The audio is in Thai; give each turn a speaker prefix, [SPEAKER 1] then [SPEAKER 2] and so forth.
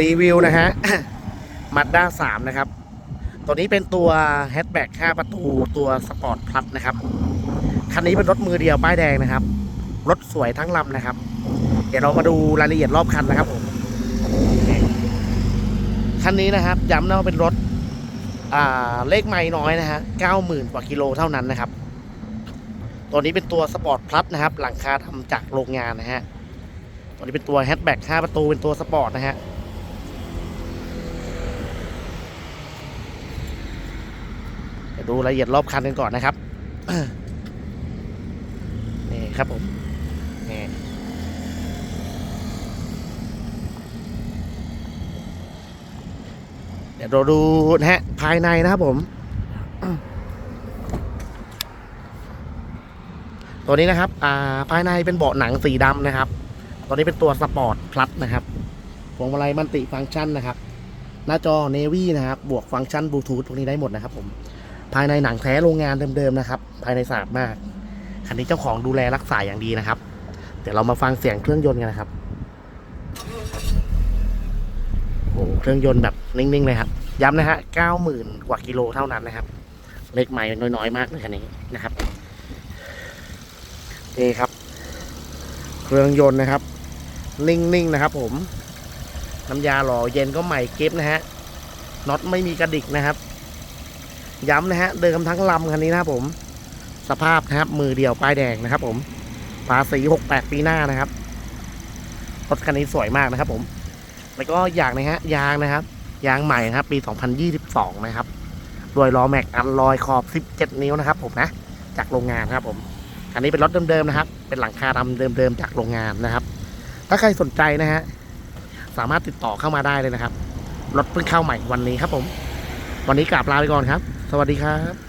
[SPEAKER 1] รีวิวนะฮะมาด้าสามนะครับ ตัวนี้เป็นตัวแฮชแบ็ก5ประตูตัวสปอร์ตพลัสนะครับ คันนี้เป็นรถมือเดียวป้ายแดงนะครับ รถสวยทั้งลำนะครับ เดี๋ยวเรามาดูรายละเอียดรอบคันนะครับผมคันนี้นะครับ ย้ำนะว่าเป็นรถอ่าเลขไม่น้อยนะฮะเก้าหมื่นกว่ากิโลเท่านั้นนะครับ ตัวนี้เป็นตัวสปอร์ตพลัสนะครับ หลังคาทำจากโรงงานนะฮะ ตัวนี้เป็นตัวแฮชแบ็ก5ประตูเป็นตัวสปอร์ตนะฮะ ดี๋ยวดูรายละเอียดรอบคันกันก่อนนะครับ นี่ครับผม นี่เดี๋ยวเราดูนะฮะภายในนะครับผม ตัวนี้นะครับ อ่า ภายในเป็นเบาะหนังสีดำนะครับ ตัวนี้เป็นตัวสปอร์ตพลัสนะครับพวงมาลัยมันติฟังก์ชันนะครับ หน้าจอเนวี่นะครับ บวกฟังก์ชันบลูทูธพวกนี้ได้หมดนะครับผม ภายในหนังแท้โรงงานเดิมๆนะครับ ภายในสะอาดมาก คันนี้เจ้าของดูแลรักษาอย่างดีนะครับ เดี๋ยวเรามาฟังเสียงเครื่องยนต์กันนะครับโอ้หเครื่องยนต์แบบนิ่งๆเลยครับย้ำนะฮะเก้าหมื่นกว่ากิโลเท่านั้นนะครับ เล็กใหม่น้อยๆ มากเลยคันนี้นะครับนี่ครับ เครื่องยนต์นะครับ นิ่งๆนะครับ ผม น้ำยาหล่อเย็นก็ใหม่เก็บนะฮะน็อตไม่มีกระดิกนะครับ ย้ำนะฮะ เดิมทั้งลำคันนี้นะครับผม สภาพนะครับ มือเดียวป้ายแดงนะครับ ผม ภาษี68ปีหน้านะครับ รถคันนี้สวยมากนะครับ ผม แล้วก็อย่างนะฮะ ยางนะครับ ยางใหม่นะครับ ปี 2022 นะครับรวยล้อแม็กอันลอยขอบ 17 นิ้วนะครับ ผมนะ จากโรงงานครับ ผม คันนี้เป็นรถเดิมๆนะครับ เป็นหลังคาดำเดิมๆจากโรงงานนะครับ ถ้าใครสนใจนะฮะ สามารถติดต่อเข้ามาได้เลยนะครับ รถเพิ่งเข้าใหม่วันนี้ครับผม วันนี้กราบลาไปก่อนครับ สวัสดีครับ